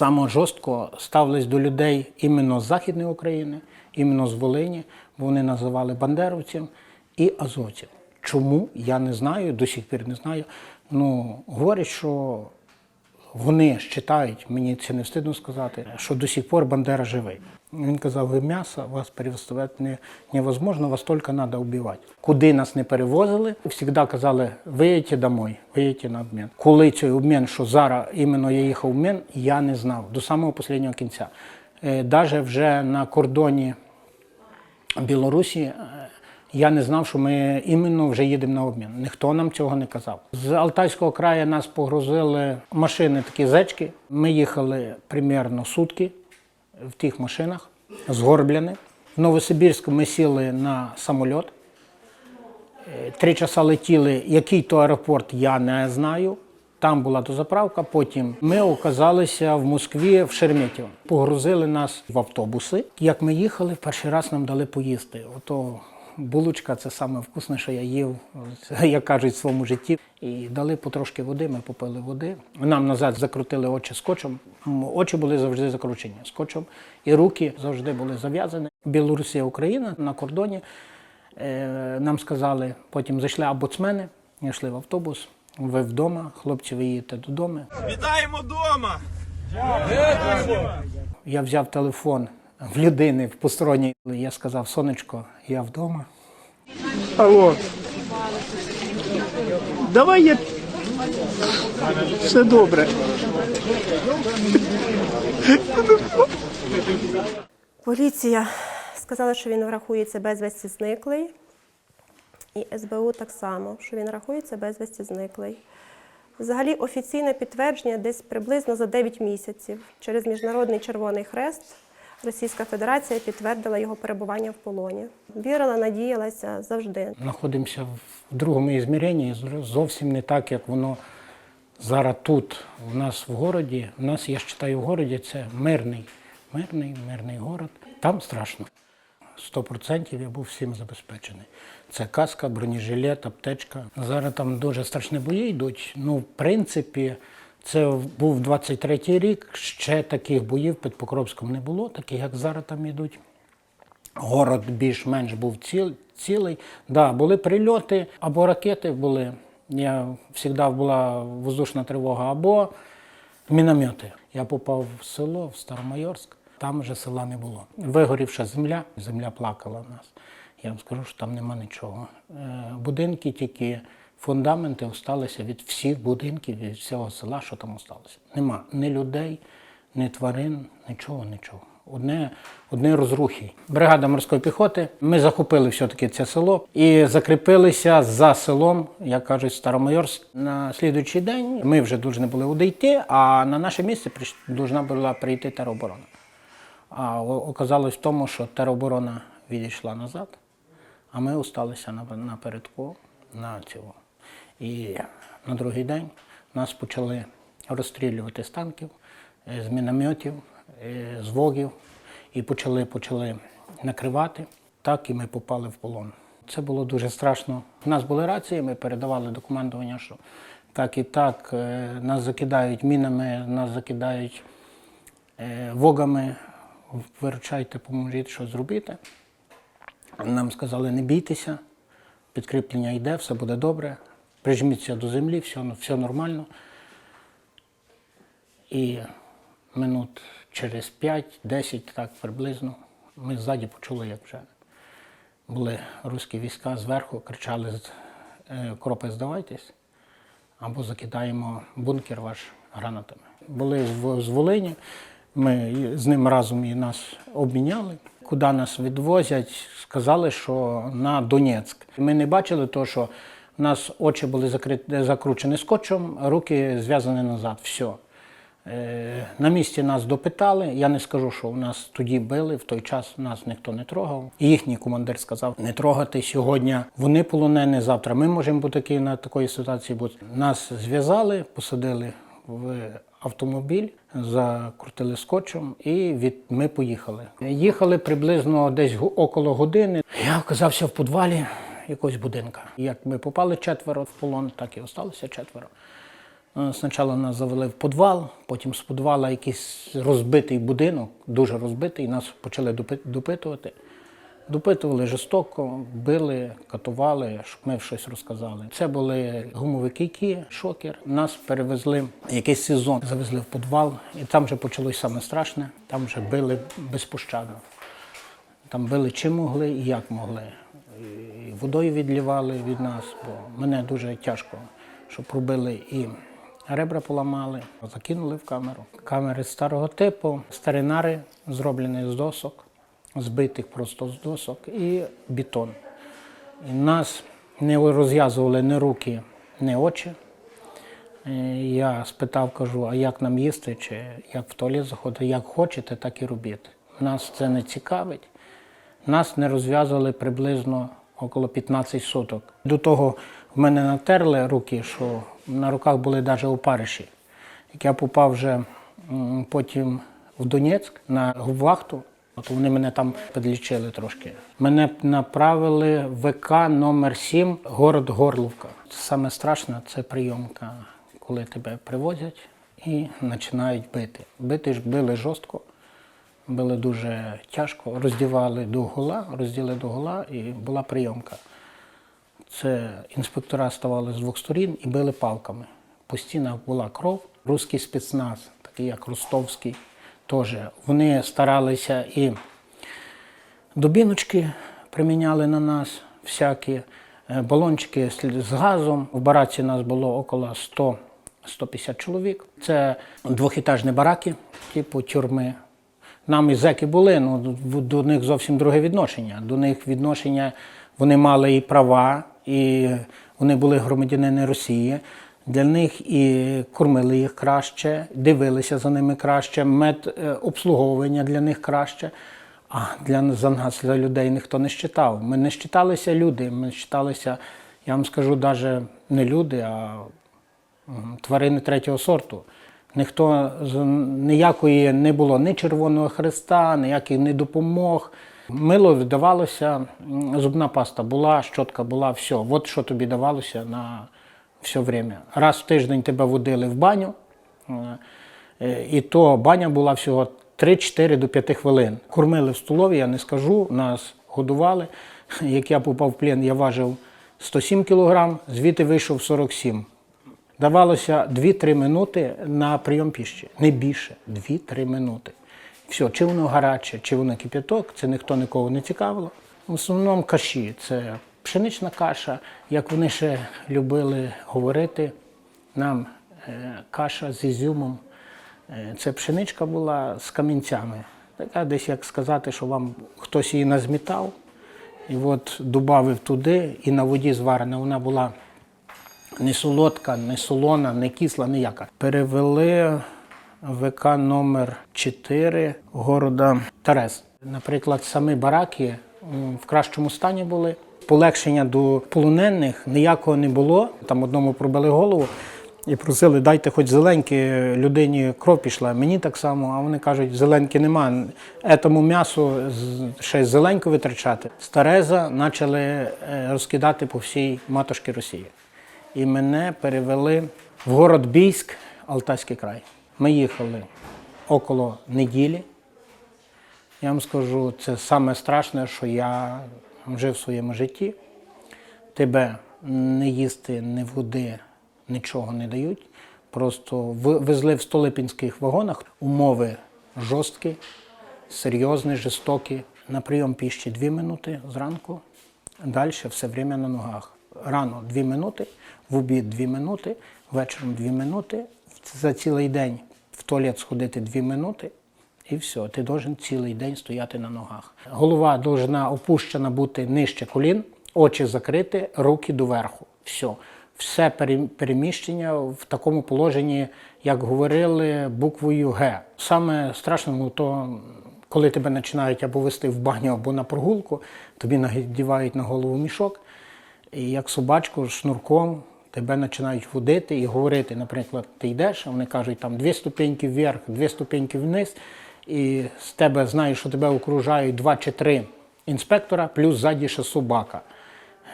Саме жорстко ставились до людей іменно з Західної України, іменно з Волині, бо вони називали бандеровців і азотів. Чому я не знаю, до сих пір не знаю. Ну, говорять, що вони вважають, мені це не встидно сказати, що до сих пор Бандера живий. Він казав, ви м'ясо, вас перевоставляти не, невозможно, вас тільки треба вбивати. Куди нас не перевозили, завжди казали, виїдьте домой, виїдьте на обмін. Коли цей обмін, що зараз іменно я їхав обмін, я не знав до самого останнього кінця. Навіть вже на кордоні Білорусі е, я не знав, що ми іменно вже їдемо на обмін. Ніхто нам цього не казав. З Алтайського краю нас погрузили машини, такі зечки. Ми їхали примерно сутки в тих машинах, згорблені. В Новосибірську ми сіли на самоліт. Е, Три часа летіли. Який то аеропорт, я не знаю. Там була дозаправка. Потім ми оказалися в Москві в Шереметьєво. Погрузили нас в автобуси. Як ми їхали, перший раз нам дали поїсти. Ото булочка це саме вкусне, що я їв, як кажуть, в своєму житті. І дали потрошки води, ми попили води. Нам назад закрутили очі скотчем. Очі були завжди закручені скотчем, і руки завжди були зав'язані. Білорусія, Україна на кордоні. Е, Нам сказали, потім зайшли абоцмени, йшли в автобус. Ви вдома, хлопці, ви їдете додому. Вітаємо вдома! Я взяв телефон в людини в посторонній. Я сказав, сонечко, я вдома. Алло. Давай я. Все добре. Поліція сказала, що він рахується безвісті зниклий. І СБУ так само, що він рахується безвісті зниклий. Взагалі офіційне підтвердження десь приблизно за 9 місяців через Міжнародний Червоний Хрест Російська Федерація підтвердила його перебування в полоні. Вірила, надіялася завжди. Знаходимося в другому ізміренні, зовсім не так, як воно зараз тут, у нас в городі. У нас, я ж читаю, в городі це мирний, мирний, мирний город. Там страшно. 100% я був всім забезпечений. Це каска, бронежилет, аптечка. Зараз там дуже страшні бої йдуть. Ну, в принципі, це був 23-й рік. Ще таких боїв під Покровськом не було, таких як зараз там йдуть. Город більш-менш був ціл, цілий. Да, були прильоти або ракети були. Я завжди була воздушна тривога, або міномети. Я попав в село, в Старомайорськ, там вже села не було. Вигорівша земля, земля плакала в нас. Я вам скажу, що там нема нічого. Е, Будинки тільки, фундаменти залишилися від всіх будинків, від всього села, що там залишилося. Нема ні людей, ні тварин, нічого, нічого. Одне, одне розрухи. Бригада морської піхоти. Ми захопили все-таки це село і закріпилися за селом, як кажуть, Старомайорськ. На слідуючий день ми вже повинні були одійти, а на наше місце повинна була прийти тероборона. А оказалось в тому, що тероборона відійшла назад, а ми залишилися напередку на цього. І на другий день нас почали розстрілювати з танків, е, з мінометів, е, з вогів, і почали, почали накривати. Так і ми попали в полон. Це було дуже страшно. У нас були рації, ми передавали до командування, що так і так, е, нас закидають мінами, нас закидають вогами, виручайте, поможіть, що зробити. Нам сказали, не бійтеся, підкріплення йде, все буде добре, прижміться до землі, все, все нормально. І минут через 5-10, так приблизно, ми ззаді почули, як вже були руські війська зверху, кричали е, кропи здавайтесь, або закидаємо бункер ваш гранатами. Були з Волині, ми з ним разом і нас обміняли. Куди нас відвозять, сказали, що на Донецьк. Ми не бачили того, що у нас очі були закриті, закручені скотчем, руки зв'язані назад. Все. На місці нас допитали. Я не скажу, що у нас тоді били, в той час нас ніхто не трогав. І їхній командир сказав: не трогати сьогодні. Вони полонені завтра. Ми можемо бути на такої ситуації. бути. Нас зв'язали, посадили в автомобіль, закрутили скотчем, і від ми поїхали. Їхали приблизно десь около години. Я оказався в підвалі якогось будинка. Як ми попали четверо в полон, так і залишилося четверо. Е, Спочатку нас завели в підвал, потім з підвала якийсь розбитий будинок, дуже розбитий, нас почали допитувати. Допитували жорстоко, били, катували, щоб ми щось розказали. Це були гумові кийки, шокер. Нас перевезли якийсь сезон, завезли в підвал, і там вже почалось саме страшне. Там вже били безпощадно. Там били чим могли і як могли. Водою відлівали від нас, бо мене дуже тяжко, що пробили і ребра поламали, закинули в камеру. Камери старого типу, старинари зроблені з досок, збитих просто з досок, і бетон. І нас не розв'язували ні руки, ні очі. Е, Я спитав, кажу, а як нам їсти, чи як в туалет заходити, як хочете, так і робіть. Нас це не цікавить. Нас не розв'язували приблизно около 15 суток. До того в мене натерли руки, що на руках були навіть опариші. Як я попав вже потім в Донецьк на вахту, от вони мене там підлічили трошки. Мене направили в ВК номер 7 город Горловка. Саме страшне це прийомка, коли тебе привозять і починають бити. Бити ж били жорстко. Били дуже тяжко, роздівали до гола, розділи до гола і була прийомка. Це інспектора ставали з двох сторін і били палками. По стінах була кров. Руський спецназ, такий як Ростовський, теж. Вони старалися і дубіночки приміняли на нас, всякі е, балончики з газом. В бараці нас було около 100 150 чоловік. Це двохітажні бараки, типу тюрми. Нам і зеки були, ну до- них зовсім друге відношення. До них відношення вони мали і права, і вони були громадянини Росії. Для них і кормили їх краще, дивилися за ними краще, медобслуговування для них краще. А для за нас, за людей, ніхто не щитав. Ми не щиталися люди, ми щиталися, я вам скажу, навіть не люди, а тварини третього сорту. Ніхто з ніякої не було ні Червоного Христа, ніяких не допомог. Мило давалося, зубна паста була, щотка була, все. От що тобі давалося на все время. Раз в тиждень тебе водили в баню, е, е, і то баня була всього 3-4 до 5 хвилин. Кормили в столові, я не скажу, нас годували. Як я попав в плен, я важив 107 кг, звідти вийшов 47 Давалося 2-3 минути на прийом піші. Не більше. 2-3 минути. Все, чи воно гаряче, чи воно кип'яток, це ніхто нікого не цікавило. В основному каші це пшенична каша, як вони ще любили говорити. Нам е, каша з ізюмом. Е, Це пшеничка була з камінцями. Така десь як сказати, що вам хтось її назмітав, і от додав туди, і на воді зварена. Вона була не солодка, не солона, не кисла, ніяка. Перевели ВК номер 4 города Терес. Наприклад, самі бараки в кращому стані були. Полегшення до полонених ніякого не було. Там одному пробили голову і просили, дайте хоч зеленьки, людині кров пішла. Мені так само, а вони кажуть, зеленьки нема. Етому м'ясу ще й зеленьку витрачати. З Тереза почали е, розкидати по всій матушці Росії і мене перевели в город Бійськ, Алтайський край. Ми їхали около неділі. Я вам скажу, це саме страшне, що я жив в своєму житті. Тебе не їсти, ні води, нічого не дають. Просто везли в столипінських вагонах умови жорсткі, серйозні, жорстокі. На прийом піші 2 минути зранку, далі все время на ногах. Рано 2 минути, в обід 2 минути, вечором 2 минути. За цілий день в туалет сходити 2 минути. І все, ти должен цілий день стояти на ногах. Голова должна опущена бути нижче колін, очі закриті, руки доверху. Все. Все переміщення в такому положенні, як говорили, буквою Г. Саме страшному то, коли тебе починають або вести в баню, або на прогулку, тобі надівають на голову мішок, і як собачку шнурком тебе починають водити і говорити, наприклад, ти йдеш, а вони кажуть, там дві ступеньки вверх, дві ступеньки вниз, і з тебе знаєш, що тебе окружають два чи три інспектора, плюс ззаді ще собака,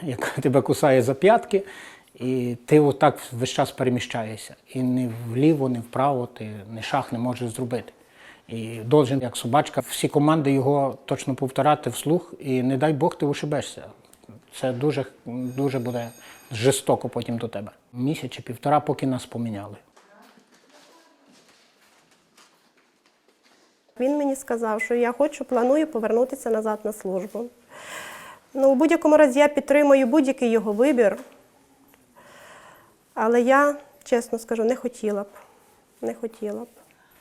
яка тебе кусає за п'ятки. І ти отак весь час переміщаєшся. І ні вліво, ні вправо ти ні шаг не можеш зробити. І должен, як собачка, всі команди його точно повторати вслух, і не дай Бог ти ушибешся. Це дуже, дуже буде жорстоко потім до тебе. Місяць чи півтора, поки нас поміняли. Він мені сказав, що я хочу, планую повернутися назад на службу. Ну, у будь-якому разі я підтримую будь-який його вибір. Але я, чесно скажу, не хотіла б. Не хотіла б.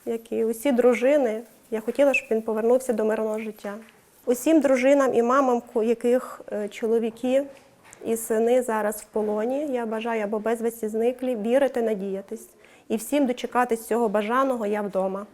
Як і усі дружини, я хотіла, щоб він повернувся до мирного життя. Усім дружинам і мамам, яких е, чоловіки і сини зараз в полоні, я бажаю або безвісті зниклі, вірити, надіятись. І всім дочекатись цього бажаного я вдома.